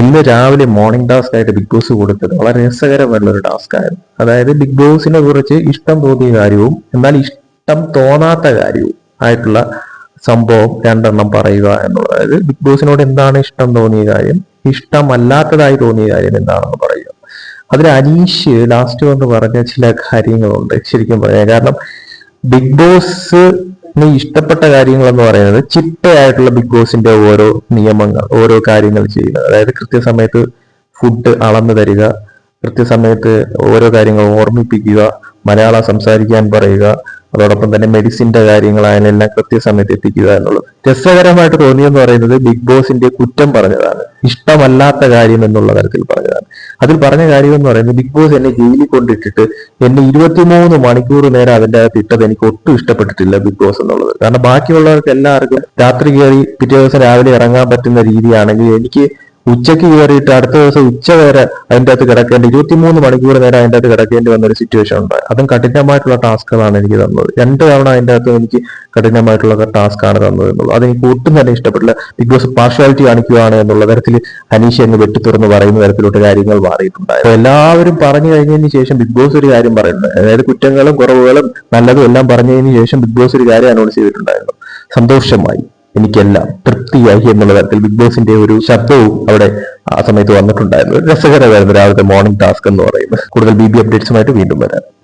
ഇന്ന് രാവിലെ morning task ആയിട്ട് ബിഗ് ബോസ് കൊടുത്തത് വളരെ രസകരമായിട്ടുള്ള ഒരു ടാസ്ക് ആയിരുന്നു. അതായത് ബിഗ് ബോസിനെ കുറിച്ച് ഇഷ്ടം തോന്നിയ കാര്യവും എന്നാൽ ഇഷ്ടം തോന്നാത്ത കാര്യവും ആയിട്ടുള്ള സംഭവം രണ്ടെണ്ണം പറയുക എന്നുള്ളത്. അതായത് ബിഗ് ബോസിനോട് എന്താണ് ഇഷ്ടം തോന്നിയ കാര്യം ഇഷ്ടമല്ലാത്തതായി തോന്നിയ കാര്യം എന്താണെന്ന് പറയുക. അതിൽ അനീഷ് ലാസ്റ്റ് വന്ന് പറഞ്ഞ ചില കാര്യങ്ങളുണ്ട് ശരിക്കും പറയാം. കാരണം ബിഗ് ബോസിന് ഇഷ്ടപ്പെട്ട കാര്യങ്ങൾ എന്ന് പറയുന്നത് ചിട്ടയായിട്ടുള്ള ബിഗ് ബോസിന്റെ ഓരോ നിയമങ്ങൾ ഓരോ കാര്യങ്ങൾ ചെയ്യുക. അതായത് കൃത്യസമയത്ത് ഫുഡ് അളന്നു തരിക കൃത്യസമയത്ത് ഓരോ കാര്യങ്ങൾ ഓർമ്മിപ്പിക്കുക മലയാളം സംസാരിക്കാൻ പറയുക അതോടൊപ്പം തന്നെ മെഡിസിന്റെ കാര്യങ്ങളായാലും എല്ലാം കൃത്യസമയത്ത് എത്തിക്കുക എന്നുള്ളത്. രസകരമായിട്ട് തോന്നിയെന്ന് പറയുന്നത് ബിഗ് ബോസിന്റെ കുറ്റം പറഞ്ഞതാണ്. ഇഷ്ടമല്ലാത്ത കാര്യം എന്നുള്ള തരത്തിൽ പറഞ്ഞതാണ്. അതിൽ പറഞ്ഞ കാര്യം എന്ന് പറയുന്നത് ബിഗ് ബോസ് എന്നെ ജയിലിൽ കൊണ്ടിട്ടിട്ട് എന്നെ ഇരുപത്തിമൂന്ന് മണിക്കൂർ നേരം അതിന്റെ അകത്ത് ഇട്ടത് എനിക്ക് ഒട്ടും ഇഷ്ടപ്പെട്ടിട്ടില്ല ബിഗ് ബോസ് എന്നുള്ളത്. കാരണം ബാക്കിയുള്ളവർക്ക് എല്ലാവർക്കും രാത്രി കയറി പിറ്റേ ദിവസം രാവിലെ ഇറങ്ങാൻ പറ്റുന്ന രീതിയാണെങ്കിൽ എനിക്ക് ഉച്ചയ്ക്ക് കയറിയിട്ട് അടുത്ത ദിവസം ഉച്ച വരെ അതിന്റെ അകത്ത് കിടക്കേണ്ടി ഇരുപത്തിമൂന്ന് മണിക്കൂർ നേരം അതിന്റെ അകത്ത് കിടക്കേണ്ടി വന്ന ഒരു സിറ്റുവേഷൻ ഉണ്ട് അതും കഠിനമായിട്ടുള്ള ടാസ്കുകളാണ് എനിക്ക് തന്നത്. രണ്ട് തവണ അതിന്റെ അകത്ത് എനിക്ക് കഠിനമായിട്ടുള്ള ടാസ്ക് ആണ് തന്നത് എന്നുള്ളത്. അതെനിക്ക് ഒട്ടും തന്നെ ഇഷ്ടപ്പെട്ടില്ല. ബിഗ് ബോസ് പാർഷ്വാലിറ്റി കാണിക്കുകയാണ് എന്നുള്ള തരത്തിൽ അനീഷ് എന്ന് വെട്ടിത്തുറന്ന് പറയുന്ന തരത്തിലോട്ട് കാര്യങ്ങൾ മാറിയിട്ടുണ്ടായിരുന്നു എല്ലാവരും പറഞ്ഞു കഴിഞ്ഞതിന് ശേഷം ബിഗ് ബോസ് ഒരു കാര്യം പറയുന്നത് അതായത് കുറ്റങ്ങളും കുറവുകളും നല്ലതും എല്ലാം പറഞ്ഞതിന് ശേഷം ബിഗ് ബോസ് ഒരു കാര്യം അനൗൺസ് ചെയ്തിട്ടുണ്ടായിരുന്നു. സന്തോഷമായി. എനിക്കെല്ലാം തൃപ്തിയായി എന്നുള്ള തരത്തിൽ ബിഗ് ബോസിന്റെ ഒരു ശബ്ദവും അവിടെ ആ സമയത്ത് വന്നിട്ടുണ്ടായിരുന്നു. രസകരമായിരുന്നു രാവിലത്തെ മോർണിംഗ് ടാസ്ക് എന്ന് പറയുന്നത്. കൂടുതൽ ബി ബി അപ്ഡേറ്റ്സുമായിട്ട് വീണ്ടും വരാം.